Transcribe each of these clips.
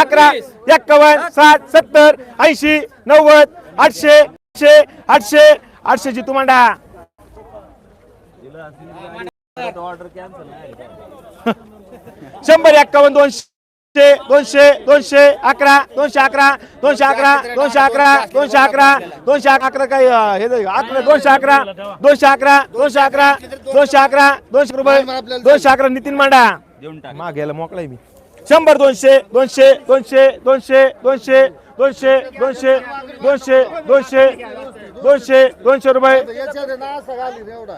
अकरा एक्कावन्न साठ सत्तर ऐंशी नव्वद आठशे आठशे आठशे आठशे जितू मांडा शंभर एक्कावन्न दोनशे दोनशे दोनशे अकरा दोनशे अकरा दोनशे अकरा दोनशे अकरा दोनशे अकरा दोनशे अकरा काय हे अकरा दोनशे अकरा दोनशे अकरा दोनशे अकरा दोनशे अकरा दोनशे रुपये दोनशे अकरा नितीन मांडा माग गेला मोकळा आहे मी शंभर दोनशे दोनशे दोनशे दोनशे दोनशे दोनशे दोनशे दोनशे दोनशे दोनशे दोनशे रुपये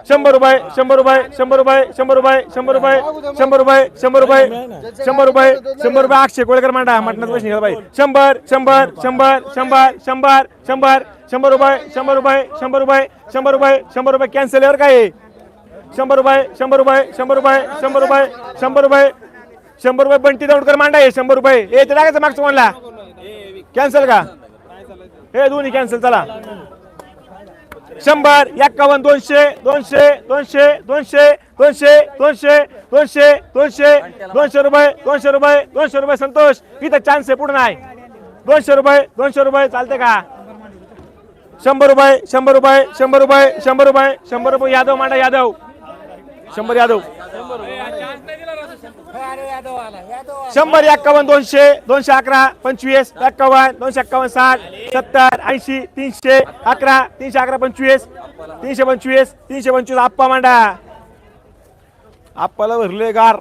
शंभर रुपये शंभर रुपये शंभर रुपये शंभर रुपये शंभर रुपये शंभर रुपये शंभर रुपये शंभर रुपये शंभर रुपये अक्षय कोळेकर मांडा मटणाचा पैसे बाई शंभर शंभर शंभर शंभर शंभर शंभर शंभर रुपये शंभर रुपये शंभर रुपये शंभर रुपये शंभर रुपये कॅन्सल यावर काय आहे? शंभर रुपये शंभर रुपये शंभर रुपये शंभर रुपये शंभर रुपये शंभर रुपये बंटी दौडकर मांडा हे शंभर रुपये. ए ते टाकायचं मागचं म्हणला कॅन्सल का? हे दोन्ही कॅन्सल चला. शंभर एक्कावन्न दोनशे दोनशे दोनशे दोनशे दोनशे दोनशे दोनशे दोनशे दोनशे रुपये दोनशे रुपये दोनशे रुपये संतोष. इथं चान्स आहे पुढे नाही. दोनशे रुपये दोनशे रुपये चालते का? शंभर रुपये शंभर रुपये शंभर रुपये शंभर रुपये शंभर रुपये. यादव मांडा यादव. शंभर यादव. शंभर एक्कावन्न दोनशे दोनशे अकरा पंचवीस एक्कावन्न दोनशे एक्कावन्न साठ सत्तर ऐंशी तीनशे अकरा तीनशे अकरा पंचवीस तीनशे पंचवीस तीनशे पंचवीस आप्पा मांडा. आप्पाला भरले गार.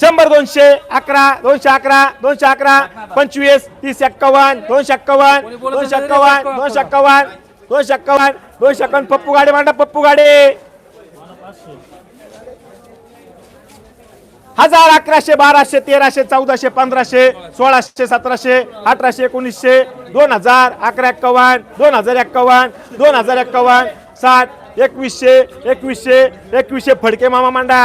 शंभर. दोनशे अकरा दोनशे अकरा दोनशे अकरा पंचवीस तीस एक्कावन्न दोनशे एक्कावन्न दोनशे एक्कावन्न दोनशे एक्कावन्न दोनशे एक्कावन्न दोनशे एक्कावन्न पप्पू गाडी मांडा पप्पू गाडी. हजार अकराशे बाराशे तेराशे चौदाशे पंधराशे सोळाशे सतराशे अठराशे एकोणीसशे दोन हजार अकरा एक्कावन्न दोन हजार एक्कावन्न दोन हजार एक्कावन्न साठ एकवीसशे एकवीसशे एकवीसशे फडके मामा मांडा.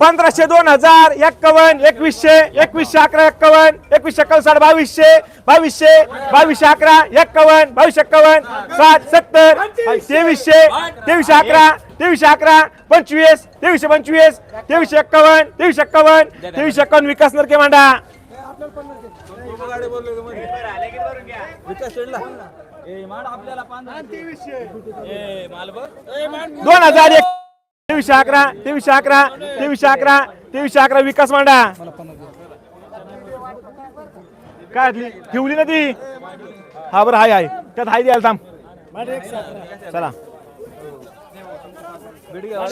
पंधराशे दोन हजार एक्कावन्न एकवीसशे एकवीसशे अकरा एक्कावन्न एकवीसशे एकोणसाठ बावीसशे बावीसशे बावीसशे अकरा एक्कावन्न बावीसशे एक्कावन्न सात सत्तर तेवीसशे तेवीसशे अकरा तेवीसशे अकरा पंचवीस तेवीसशे पंचवीस तेवीसशे एक्कावन्न तेवीसशे एक्कावन्न तेवीसशे एक्कावन्न विकास नरके मांडा. दोन हजार एक तेवीसशे अकरा तेवीसशे अकरा तेवीसशे अकरा तेवीसशे अकरा विकास मांडा. काय ठेवली ना ती? हा बरं हाय हाय. त्यात हाय द्यायला थांब. चला.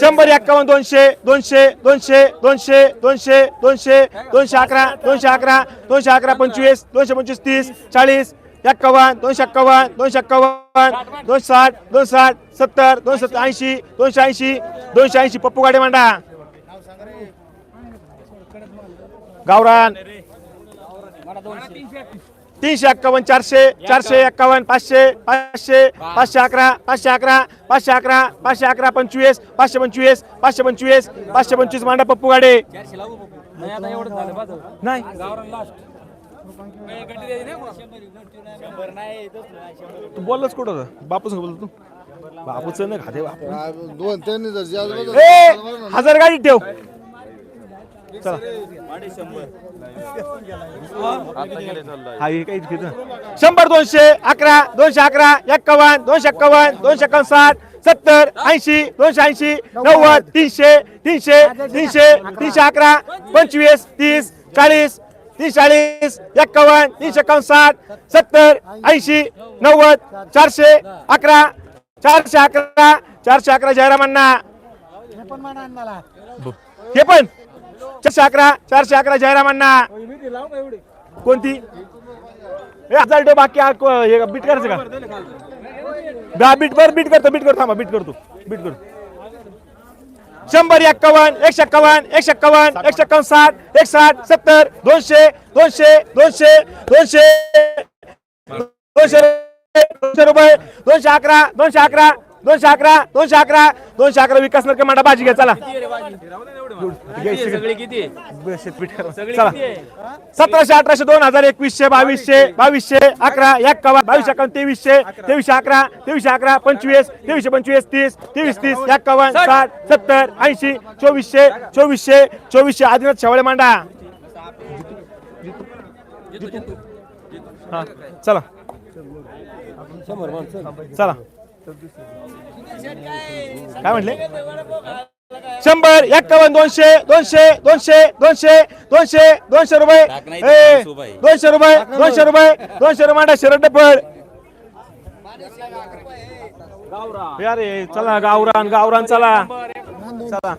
शंभर एक्कावन्न दोनशे दोनशे दोनशे दोनशे दोनशे दोनशे दोनशे अकरा दोनशे अकरा दोनशे अकरा पंचवीस दोनशे पंचवीस तीस चाळीस एक्कावन्न दोनशे एक्कावन्न दोनशे एक्कावन्न दोनशे साठ दोनशे साठ सत्तर दोनशे सत्तर ऐंशी दोनशे ऐंशी दोनशे ऐंशी. पप्पू गाडे मांडा. गावरान. तीनशे एक्कावन्न चारशे चारशे एक्कावन्न पाचशे पाचशे पाचशे अकरा पाचशे अकरा पाचशे अकरा पाचशे अकरा पंचवीस पाचशे पंचवीस पाचशे पंचवीस पाचशे पंचवीस मांडा पप्पू गाडे. नाही तू बोललाच कुठं होता? बापूच बोलतो तू बापूच न खाते बापू दोन त्यांनी जर ए हजार गाडी ठेव चला हा हे काही घेतो. शंभर दोनशे अकरा दोनशे अकरा एक्कावन्न दोनशे एक्कावन्न दोनशे एक्कावन्न साठ सत्तर ऐंशी दोनशे ऐंशी नव्वद तीनशे तीनशे तीनशे तीनशे अकरा पंचवीस तीस चाळीस तीस चाळीस एक्कावन्न तीनशे एक्कावन्न साठ सत्तर ऐंशी नव्वद चारशे अकरा चारशे अकरा चारशे अकरा जयरामांना. हे पण. चारशे अकरा चारशे अकरा जयरामांना. कोणती? हे हजार डे बाकी हे बीट करायचं का? दहा बीट बर बीट करतो बीट करतो थांबा बीट करतो बीट करतो. शंभर एक्कावन्न एकशे एक्कावन्न एकशे एक्कावन्न एकशे एक्कावन्न साठ. एक साठ सत्तर दोनशे दोनशे दोनशे दोनशे दोनशे दोनशे रुपये दोनशे अकरा दोनशे अकरा दोनशे अकरा दोनशे अकरा दोनशे अकरा विकास नरके मांडा भाजी घ्या चला. सतराशे अठराशे दोन हजार एकवीसशे बावीसशे बावीसशे अकरा एक्कावन्न बावीस एक्कावन्न तेवीसशे तेवीसशे अकरा तेवीसशे अकरा पंचवीस तेवीसशे पंचवीस तीस तेवीस तीस एक्कावन्न साठ. सत्तर ऐंशी चोवीसशे चोवीसशे चोवीसशे आदिनाथ शेवळे मांडा. हा चला. चला. काय म्हटले? शंभर एक्कावन्न दोनशे दोनशे दोनशे दोनशे दोनशे दोनशे रुपये. दोनशे रुपये दोनशे रुपये दोनशे रुपये शरद डबल अरे चला गावरान गावरान चला. चला.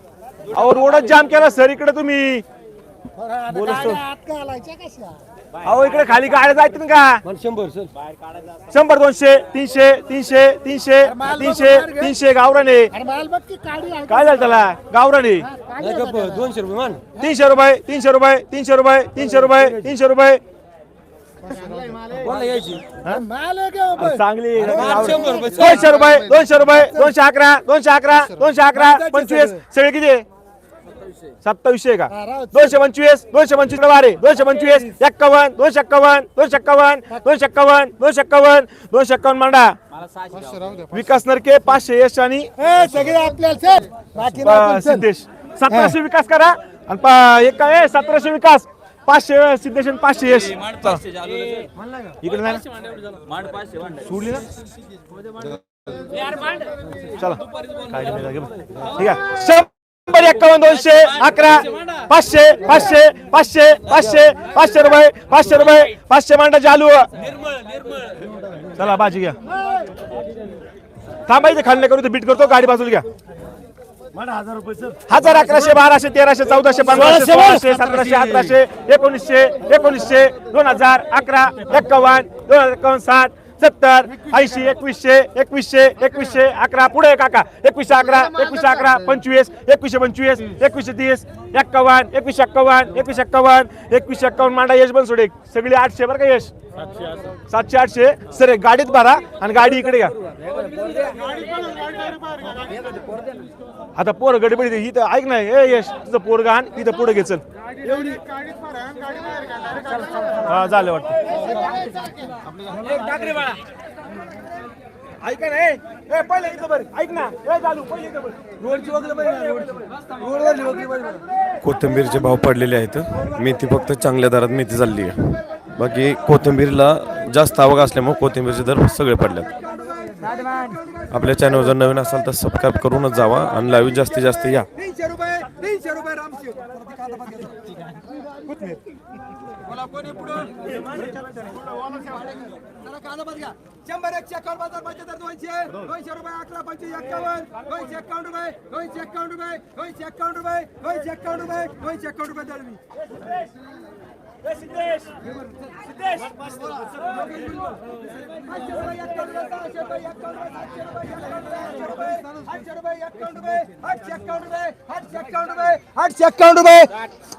अहो रोडच जाम केला सर इकडे तुम्ही. बोलतो अहो इकडे खाली गाड्या जायत ना का? शंभर सर. शंभर दोनशे तीनशे तीनशे तीनशे तीनशे तीनशे गावरान. काय झालं त्याला? गावरान. दोनशे रुपये मान तीनशे रुपये तीनशे रुपये तीनशे रुपये तीनशे रुपये तीनशे रुपये. कोणाला यायची? चांगली. दोनशे रुपये दोनशे रुपये दोनशे अकरा दोनशे अकरा दोनशे अकरा पंचवीस सगळे किती? आहे? सत्तावीसशे. का? दोनशे पंचवीस दोनशे पंचवीस बारे दोनशे पंचवीस एक्कावन्न दोनशे एक्कावन्न दोनशे एक्कावन्न दोनशे एक्कावन्न दोनशे एक्कावन्न दोनशे एक्कावन्न मांडा. विकास नरके पाचशे यश आणि सिद्धेश. सतराशे विकास करा. आणि पा- एक काय? सतराशे विकास. पाचशे सिद्धेश आणि पाचशे यश. इकडे? सोडली ना? चला. ठीक आहे. शंभर एक्कावन्न दोनशे अकरा. पाचशे पाचशे पाचशे पाचशे पाचशे रुपये पाचशे रुपये पाचशे मांडा चालू चला बाजी घ्या. थांबायचे खाल्ले करू बीट करतो गाडी बाजूला घ्या. हजार अकराशे बाराशे तेराशे चौदाशे पंधराशे सोळाशे सतराशे अठराशे एकोणीसशे एकोणीसशे दोन हजार अकरा एक्कावन्न दोन हजार एकावन्न साठ सत्तर ऐंशी एकवीसशे एकवीसशे एकवीसशे अकरा. पुढे काका. एकवीसशे अकरा एकवीसशे अकरा पंचवीस एकवीसशे पंचवीस एकवीसशे तीस एक्कावन्न एकवीसशे एक्कावन्न एकवीसशे एक्कावन्न एकवीसशे एक्कावन्न. मांडा यश बनसोडे सगळी आठशे बरं का यश? सातशे आठशे. सर गाडीत भरा आणि गाडी इकडे घ्या. आता पोर गडबडी इथं ऐक नाही ए यश तुझं पोरगा आण इथं पुढे घे चल. हा झालं वाटतं. ऐका ना ए ए, पहिले इथं बरं. ऐक ना ए चालू पहिले इथं बरं. कोथिंबीरचे भाव पडलेले आहेत. मेथी फक्त चांगल्या दरात मेथी चालली आहे. बाकी कोथिंबीरला जास्त आवक असल्यामुळे कोथिंबीरचे दर सगळे पडल्यात. आपल्या चॅनल जर नवीन असाल तर सबस्क्राईब करूनच जावा आणि लाईव्ह जास्तीत जास्त या. रुपये शंभर एकशे एकावन्न बाजार पंच्याहत्तर दोनशे दोनशे रुपये अकरा पंचवीस एक्कावन्न दोनशे एक्कावन्न रुपये दोनशे एक्कावन्न रुपये दोनशे एक्कावन्न रुपये दोनशे एक्कावन्न रुपये दोनशे एक्कावन्न रुपये दळवी आठशे एक्कावन्न रुपये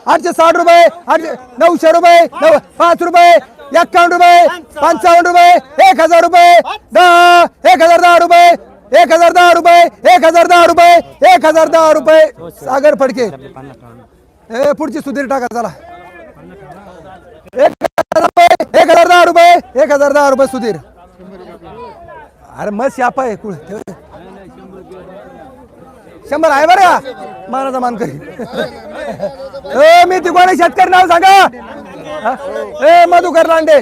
आठशे साठ रुपये आठशे नऊशे रुपये नऊ पाच रुपये एक्कावन्न रुपये पंचावन्न रुपये एक हजार रुपये दहा एक हजार दहा रुपये एक हजार दहा रुपये एक हजार दहा रुपये एक हजार दहा रुपये सागर फडके पुढची सुधीर टाका चला एक हजार रुपये एक हजार दहा रुपये एक हजार दहा रुपये सुधीर. अरे मस्त शाप आहे कुळ शंभर आहे बरं का? मानाचा मानकरी. ए मी तिकोणे शेतकरी नाव सांगा. हा? ए मधुकर लांडे.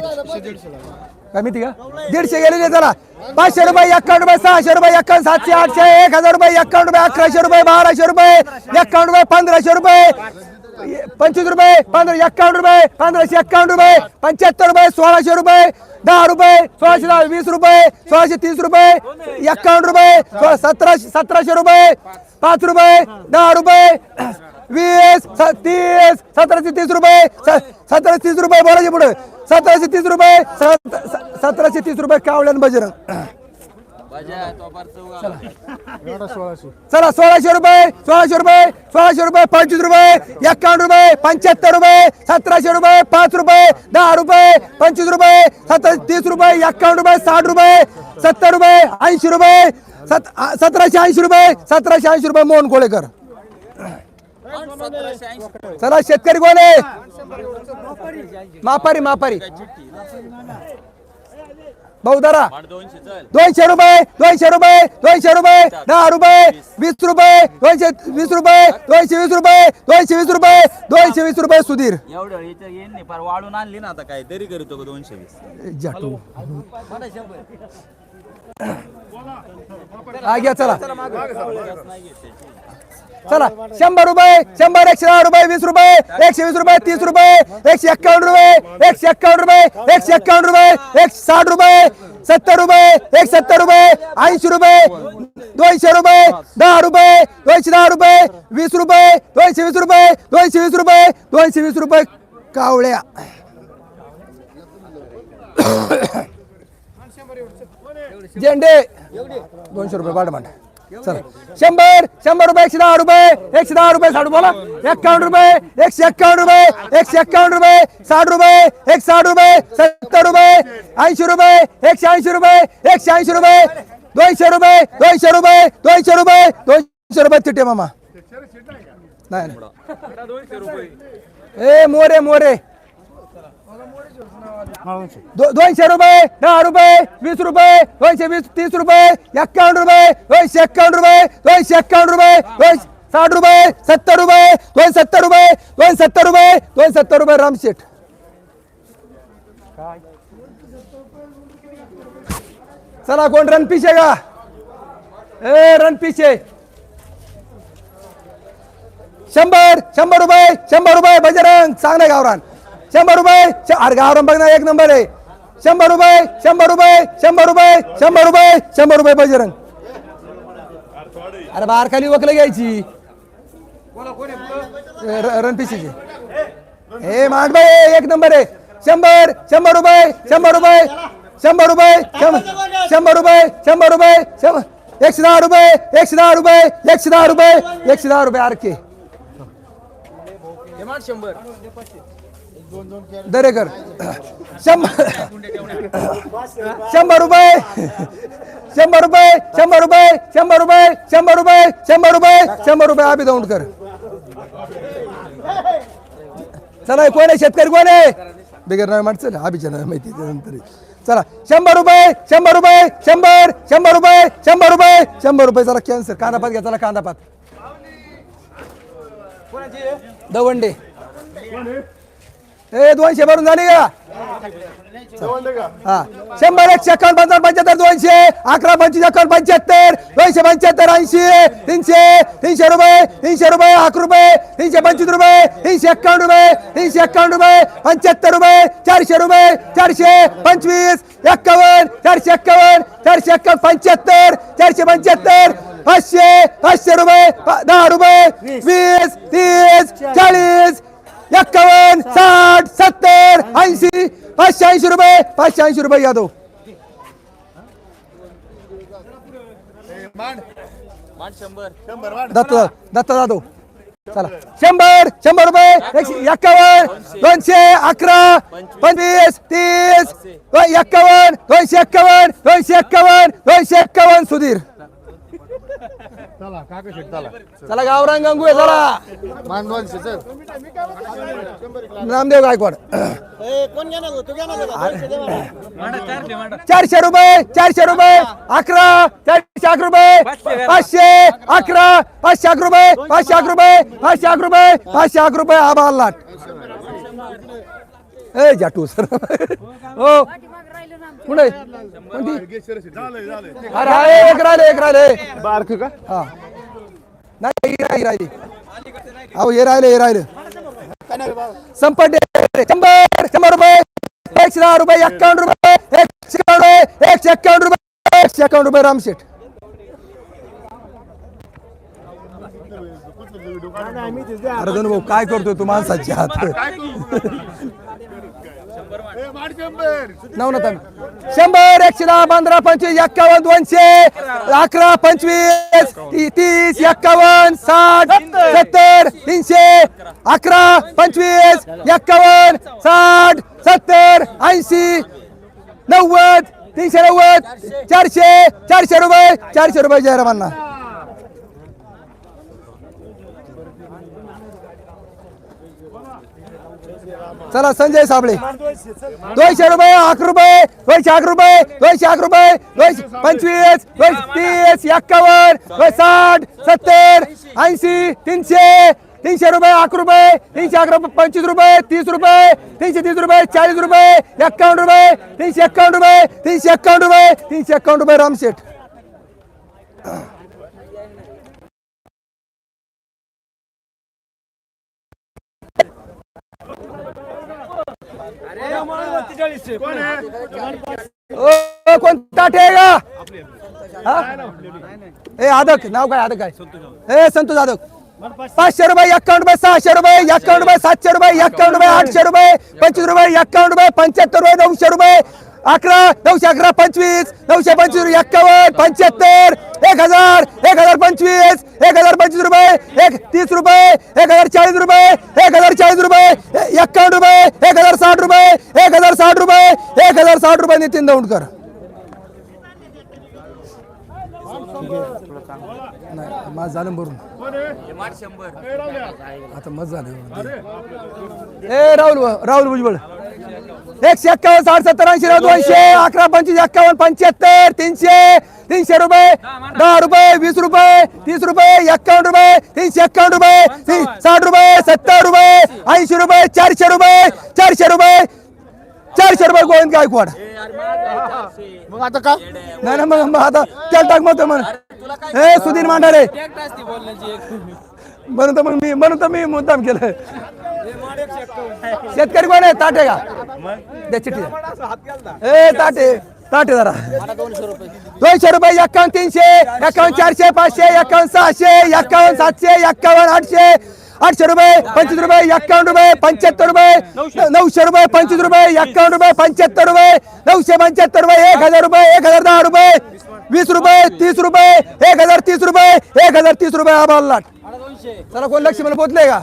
काय माहिती का? दीडशे गेलेले चला पाचशे रुपये एक्कावन्न रुपये सहाशे रुपये एक्कावन्न सातशे आठशे एक हजार रुपये एक्कावन्न रुपये अकराशे रुपये बाराशे रुपये एक्कावन्न रुपये पंधराशे रुपये. पंचवीस रुपये पंधरा एक्कावन्न रुपये पंधराशे एक्कावन्न रुपये पंच्याहत्तर रुपये सोळाशे रुपये दहा रुपये सोळाशे दहा वीस रुपये सोळाशे तीस रुपये एक्कावन्न रुपये सतराशे सतराशे रुपये पाच रुपये दहा रुपये वीस स- तीस सतराशे तीस रुपये स- सतराशे तीस रुपये बोलायचे पुढे. सतराशे तीस रुपये सतराशे तीस रुपये कावल्यान बजरंग. चला. सोळाशे. रुपये सोळाशे रुपये सोळाशे रुपये पंचवीस रुपये एक्कावन्न रुपये पंच्याहत्तर रुपये सतराशे रुपये पाच रुपये दहा रुपये पंचवीस रुपये सतरा तीस रुपये एक्कावन्न रुपये साठ रुपये सत्तर रुपये ऐंशी रुपये सतराशे ऐंशी रुपये सतराशे ऐंशी रुपये मोहन कोळेकर. चला शेतकरी कोण आहे मापारी मापारी भाऊ धरा. दोनशे रुपये दोनशे रुपये दोनशे रुपये दहा रुपये वीस रुपये दोनशे वीस रुपये दोनशे वीस रुपये दोनशे वीस रुपये दोनशे वीस रुपये सुधीर. एवढं याच्या येईन नाही फार वाढून आणली ना आता काय तरी करतो दोनशे वीस? जाटू. हा घ्या चला. चला. शंभर रुपये शंभर एकशे दहा रुपये वीस रुपये एकशे वीस रुपये तीस रुपये एकशे एक्कावन्न रुपये एकशे एक्कावन्न रुपये एकशे एक्कावन्न रुपये एकशे साठ रुपये सत्तर रुपये एक सत्तर रुपये ऐंशी रुपये दोनशे रुपये दहा रुपये दोनशे दहा रुपये वीस रुपये दोनशे वीस रुपये दोनशे वीस रुपये दोनशे वीस रुपये कावळ्या. झेंडे. दोनशे रुपये पाठ मांडा चला. शंभर शंभर रुपये एकशे दहा रुपये एकशे दहा रुपये साठ बोला. एक्कावन्न रुपये एकशे एक्कावन्न रुपये एकशे एक्कावन्न रुपये साठ रुपये एक साठ रुपये सत्तर रुपये ऐंशी रुपये एकशे ऐंशी रुपये एकशे ऐंशी रुपये दोनशे रुपये दोनशे रुपये दोनशे रुपये दोनशे रुपये तिटे मामा. नाही. ए मोरे मोरे. दोनशे रुपये दहा रुपये वीस रुपये दोनशे वीस तीस रुपये एक्कावन्न रुपये दोनशे एक्कावन्न रुपये दोनशे एक्कावन्न रुपये दोनशे साठ रुपये सत्तर रुपये दोन सत्तर रुपये दोन सत्तर रुपये दोन सत्तर रुपये रामशेठ चला कोण रणपिशे का? ए रणपिशे शंभर शंभर रुपये शंभर रुपये बजरंग ना गावरान शंभर रुपये अरे गावरान बघ ना एक नंबर आहे शंभर रुपये शंभर रुपये शंभर रुपये शंभर रुपये शंभर रुपये पाहिजे रंग अरे बार खाली वकलं घ्यायची ए, हे रणपिशीची हे मांडबाई एक नंबर आहे शंभर शंभर रुपये शंभर रुपये शंभर रुपये शंभर शंभर रुपये शंभर रुपये शंभर एकशे दहा रुपये एकशे दहा रुपये एकशे दहा रुपये एकशे दहा रुपये आर के दरेकर शंभर शंभर रुपये शंभर रुपये शंभर रुपये शंभर रुपये शंभर रुपये शंभर रुपये शंभर रुपये आबी दौंडकर चला कोण आहे शेतकरी कोण आहे बिगर नाही माणसं आबीच्या नाही माहिती नंतर चला शंभर रुपये शंभर रुपये शंभर शंभर रुपये शंभर रुपये शंभर रुपये चला कॅन्सर कांदापात घ्या चला कांदापात दवंडे हे दोनशे भरून झाले का? हा. शंभर एकशे एकावन्न पंचावन्न पंच्याहत्तर दोनशे. अकरा पंचवीस एकावन्न पंच्याहत्तर. दोनशे पंच्याहत्तर ऐंशी. तीनशे. तीनशे रुपये तीनशे रुपये अकरा रुपये. तीनशे पंचवीस रुपये तीनशे एक्कावन्न रुपये तीनशे एक्कावन्न रुपये पंच्याहत्तर रुपये चारशे रुपये चारशे पंचवीस एक्कावन्न चारशे एक्कावन्न चारशे एक्कावन्न पंच्याहत्तर चारशे पंच्याहत्तर पाचशे पाचशे रुपये दहा रुपये वीस तीस चाळीस एक्कावन्न साठ सत्तर ऐंशी पाचशे ऐंशी रुपये पाचशे ऐंशी रुपये यादव मांड शंभर दत्त दत्त जाधव चला. शंभर शंभर रुपये एकशे एक्कावन्न दोनशे अकरा पंचवीस तीस दो- एक्कावन्न दोनशे एक्कावन्न दोनशे एक्कावन्न दोनशे एक्कावन्न सुधीर. चला गावरान गंगू आहे चला. नामदेव गायकवाड. चारशे रुपये चारशे रुपये अकरा चारशे अकरा रुपये पाचशे अकरा पाचशे अकरा रुपये पाचशे अकरा रुपये पाचशे अकरा रुपये पाचशे अकरा रुपये आबा लाट. ए जाटू सर. हो. कुठे? कोणती? अरे आहे, एक राहिले एक राहिले. बारक का? हा. नाही ही राहिली राहिली. अहो हे राहिले हे राहिले. संपट शंभर शंभर रुपये. एकशे दहा रुपये एक्कावन्न रुपये. एकशे एक्कावन्न रुपये एकशे एक्कावन्न रुपये. एकशे एक्कावन्न रुपये रामशेठ. अरे धनु भाऊ काय करतोय तू माणसाची हात नवनाथ शंभर. एकशे दहा पंधरा पंचवीस एक्कावन्न दोनशे अकरा पंचवीस तीस एक्कावन्न साठ सत्तर तीनशे अकरा पंचवीस एक्कावन्न साठ सत्तर ऐंशी नव्वद तीनशे नव्वद चारशे चारशे रुपये चारशे रुपये जयरामांना चला संजय साबळे. दोनशे रुपये अकरा रुपये दोनशे अकरा रुपये दोनशे अकरा रुपये दोनशे पंचवीस दोनशे तीस एक्कावन्न दोनशे साठ सत्तर ऐंशी तीनशे तीनशे रुपये अकरा रुपये तीनशे अकरा रुपये पंचवीस रुपये तीस रुपये तीनशे तीस रुपये चाळीस रुपये एक्कावन्न रुपये तीनशे एक्कावन्न रुपये तीनशे एक्कावन्न रुपये तीनशे एक्कावन्न रुपये रामशेठ कोणता ठेगा? हा? ए आदक नाव काय आदक काय? ए संतोष आदक. पाचशे रुपये एक्कावन्न रुपये सहाशे रुपये एक्कावन्न रुपये सातशे रुपये एक्कावन्न रुपये आठशे रुपये पंचवीस रुपये एक्कावन्न रुपये पंच्याहत्तर रुपये नऊशे रुपये. अकरा नऊशे अकरा पंचवीस नऊशे पंचवीस एक्कावन्न पंच्याहत्तर एक हजार एक हजार पंचवीस एक हजार पंचवीस रुपये एक तीस रुपये एक हजार चाळीस रुपये एक हजार चाळीस रुपये एक्कावन्न रुपये एक हजार साठ रुपये एक हजार साठ रुपये एक हजार साठ रुपये नितीन दौंडकर. नाही माझं झालं भरून. आता मत झालं ए राहुल राहुल भुजबळ. एकशे एक्कावन्न साठ सत्तर ऐंशी नऊ दोनशे अकरा पंचवीस एक्कावन्न पंच्याहत्तर तीनशे तीनशे रुपये दहा रुपये वीस रुपये तीस रुपये एक्कावन्न रुपये तीनशे एक्कावन्न रुपये साठ रुपये सत्तर रुपये ऐंशी रुपये चारशे रुपये चारशे रुपये चारशे रुपये गोविंद गायकवाड. मग आता का? नाही ना मग आता त्याला टाक मग म्हण. ए सुधीर मांडारे म्हणून तर मग मी म्हणून तर मी मुद्दाम केलं. शेतकरी कोण आहे? ताटे का? द्या चिठ्ठी ए ताटे ताटे जरा. दोनशे रुपये एक्कावन्न तीनशे एक्कावन्न चारशे पाचशे एक्कावन्न सहाशे एक्कावन्न सातशे एक्कावन्न आठशे. आठशे रुपये पंचवीस रुपये एक्कावन्न रुपये पंच्याहत्तर रुपये नऊशे रुपये पंचवीस रुपये एक्कावन्न रुपये पंच्याहत्तर रुपये नऊशे पंच्याहत्तर रुपये एक हजार रुपये एक हजार दहा रुपये. वीस रुपये तीस रुपये एक हजार तीस रुपये एक हजार तीस रुपये आभार लाट. चला कोण लक्ष्मण पोचले का?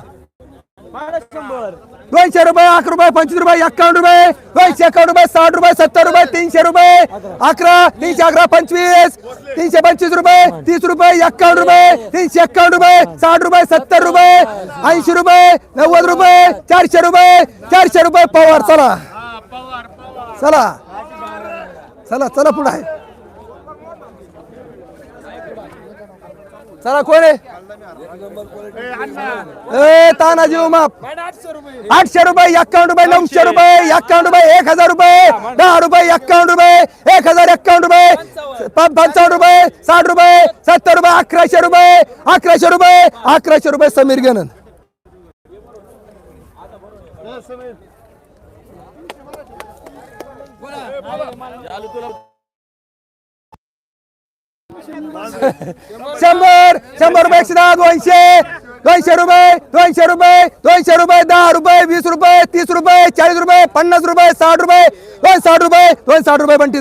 दोनशे रुपये अकरा रुपये पंचवीस रुपये एक्कावन्न रुपये दोनशे एकावन्न रुपये साठ रुपये सत्तर रुपये तीनशे रुपये अकरा तीनशे अकरा पंचवीस तीनशे पंचवीस रुपये तीस रुपये एक्कावन्न रुपये तीनशे एक्कावन्न रुपये साठ रुपये सत्तर रुपये ऐंशी रुपये नव्वद रुपये चारशे रुपये चारशे रुपये पवार चला. चला. चला चला पुढे चला कोण आहे? ए तानाजी माप आठशे रुपये एक्कावन्न रुपये नऊशे रुपये एक्कावन्न रुपये एक हजार रुपये दहा रुपये एक्कावन्न रुपये एक हजार एक्कावन्न रुपये पंचावन्न रुपये साठ रुपये सत्तर रुपये अकराशे रुपये अकराशे रुपये अकराशे रुपये समीर गणन शंभर शंभर रुपये एकशे दहा दोनशे दोनशे रुपये दोनशे रुपये दोनशे रुपये दहा रुपये वीस रुपये तीस रुपये चाळीस रुपये पन्नास रुपये साठ रुपये दोन साठ रुपये दोन साठ रुपये बंटी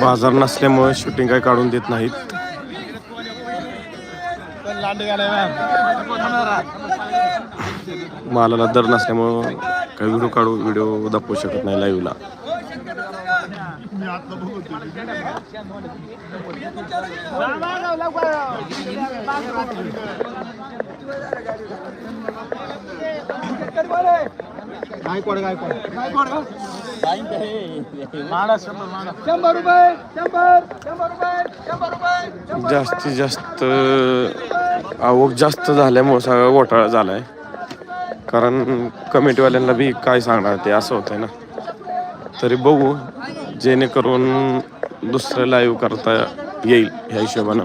बाजार नसल्यामुळे शूटिंग काही काढून देत नाहीत. मालाला दर नसल्यामुळं काही व्हिडिओ काढू व्हिडिओ दाखवू शकत नाही लाईव्हला गायकवाड गायकवाड. माडा शंभर माडा. शंभर रुपये शंभर शंभर रुपये शंभर रुपये जास्तीत जास्त आवक जास्त झाल्यामुळं सगळा घोटाळा झालाय. कारण कमिटीवाल्यांना बी काय सांगणार ते असं होतंय ना. तरी बघू जेणेकरून दुसरं लाईव्ह करता येईल ह्या हिशोबानं.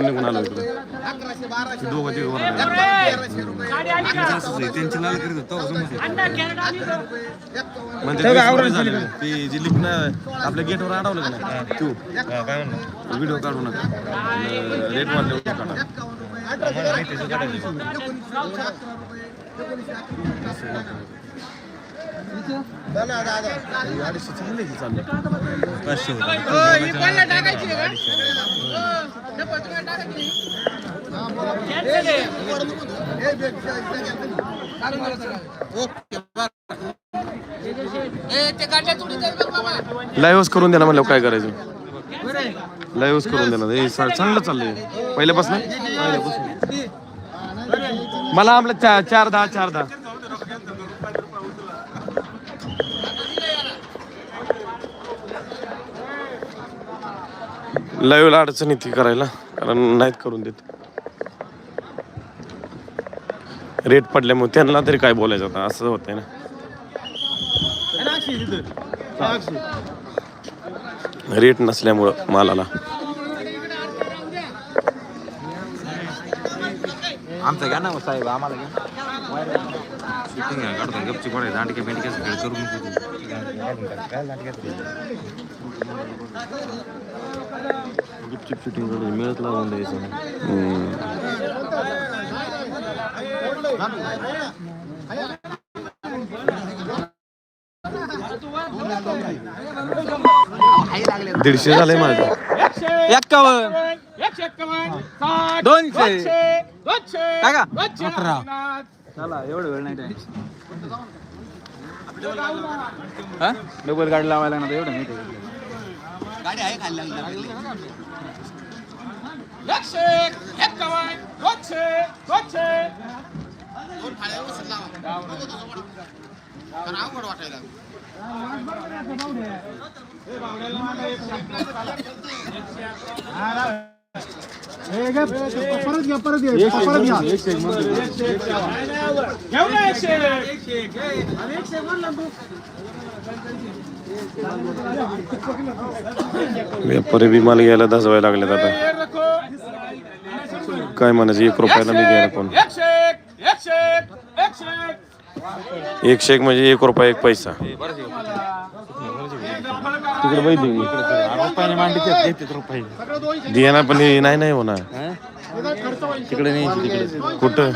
निघून आलो इकडे? ते दोघं तिघं वर म्हणजे ते झालेली. ते जे आपल्या गेटवर अडवलं का नाही? तू. व्हिडिओ काढू नका. रेट वाढले काढा. अडीचशे लाईव्हच करून देणार ना म्हणलं काय करायचं? लाईव्हच करून देणार. ना हे चांगलं चाललंय. पहिल्यापासून? मला आपलं चार दहा चार दहा. लाईव्हला अडचण येते करायला कारण नाहीत करून देत. रेट पडल्यामुळे त्यांना तरी काय बोलायचं आता असं होतंय ना. रेट नसल्यामुळं मालाला. आमचं घ्या ना साहेब आम्हाला घ्या. गुपचूप शूटिंग करून मिळत लावून द्यायचं दीडशे झालंय माझं. एक्कावन्न. दोनशे. टाका. चला एवढं वेळ नाही डबल गाडी लावायला ना एवढं नाही गाडी आहे खाली परत घ्या परत घ्या परत घ्या घेऊ ना एकशे तू. व्यापारी बी माल घ्यायला दसवायला लागलेत आता. काय म्हणायचं? एक रुपयाला मी घ्यायला कोण? एकशे एक म्हणजे एक रुपया एक पैसा. तिकडे बैल दिया ना पण नाही नाही होणार. तिकडे नाही तिकडे. कुठं?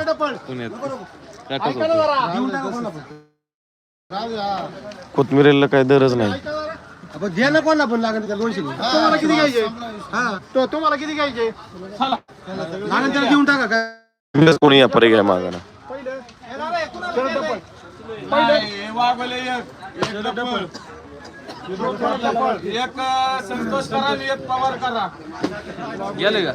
कोथमिरीला काय दरच नाही. आपण घे ना कोणला पण लागेल त्या दोनशे तुम्हाला किती घ्यायचे? हा तो तुम्हाला किती घ्यायचे? लागेल त्याला देऊन टाका काय कोणी व्यापारी घ्या मागायला एक संतोष करा एक पवार करा गेले का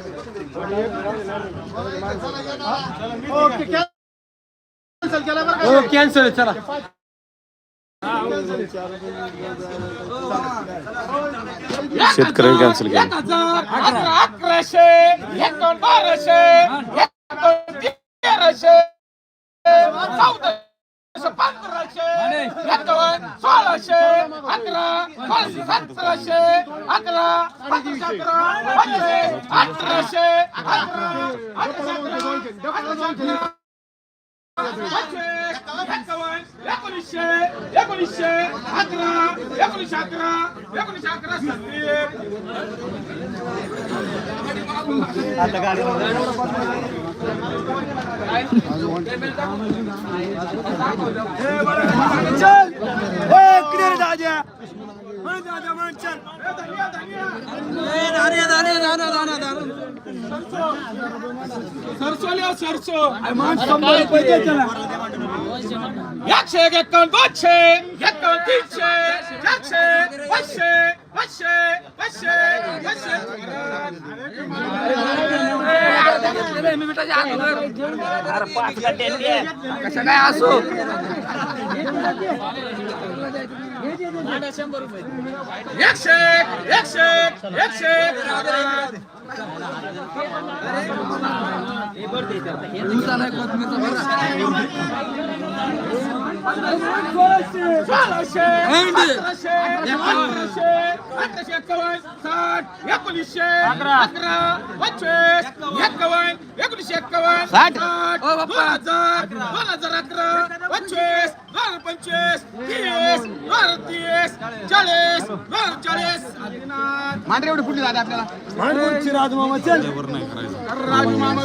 कॅन्सल केला बरं का? कॅन्सल चला. शेतकऱ्यांनी कॅन्सल केलं अकराशे एकोण बाराशे तेराशे चौदाशे पंधराशे एकावन्न सोळाशे अकरा सतराशे अकरा अठराशे अकरा पंधराशे अठराशे अकरा एकोणीसशे एकोणीसशे अकरा एकोणीसशे अकरा एकोणीसशे अकरा सत्तीस सरसो लिया सरसो एकशे एक दोनशे एकावन्न तीनशे चारशे पाचशे पाचशे पाचशे पाचशे एकशे एकशे सोळाशे अठराशे एक अठराशे एक साठ एकोणीसशे अकरा पंचवीस एक्कावन्न एकोणीसशे एक्कावन्न साठ दोन हजार दोन हजार अकरा पंचवीस दोन हजार पंचवीस तीस दोन हजार तीस चाळीस दोन हजार चाळीस मांडरे एवढी फुटली जाते आपल्याला राजमामा राजमामा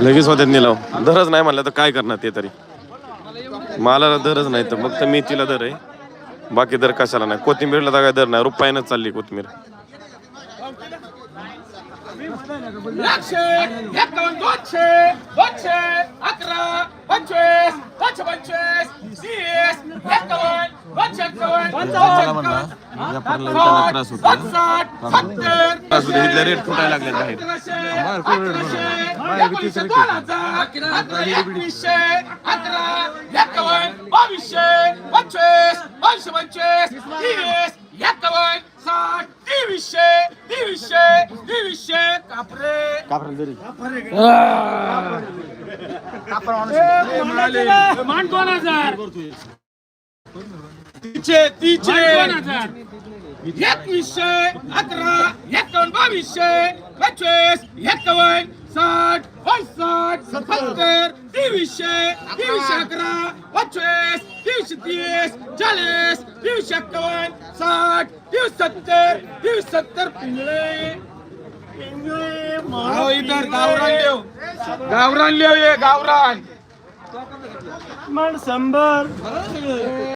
लगेच होत्यात निलाव दरच नाही म्हणलं तर काय करणार ते तरी. मालाला दरच नाही तर फक्त मेथीला दर आहे. बाकी दर कशाला नाही. कोथिंबीरला तर काय दर नाही. रुपयानंच चालली कोथिंबीर. एकशे एकावन्न दोनशे दोनशे अकरा पंचवीस दोनशे पंचवीस तीस एकावन्न दोनशे एकावन्न दोनशे एकावन्न साठ सत्तर असू दे, इथले रेट फुटायला लागले बाहेर अकराशे अकराशे एकोणीसशे दोन हजार अकरा एकवीसशे अकरा एकावन्न बावीसशे पंचवीस बावीसशे पंचवीस तीस एकावन्न साठ तेवीसशे तेवीसशे तेवीसशे कापरे. मान दोन हजार तीनशे तीनशे दोन हजार एकवीसशे अकरा एकावन्न बावीसशे पंचवीस एकावन्न साठ साठ सत्तर. तेवीसशे तेवीसशे अकरा पंचवीस तेवीसशे तीस चाळीस तेवीसशे एक्कावन्न साठ तेवीस सत्तर तेवीस सत्तर पिंगळे पिंगळे इतर गावरान देव. गावरान देव ये गावरान.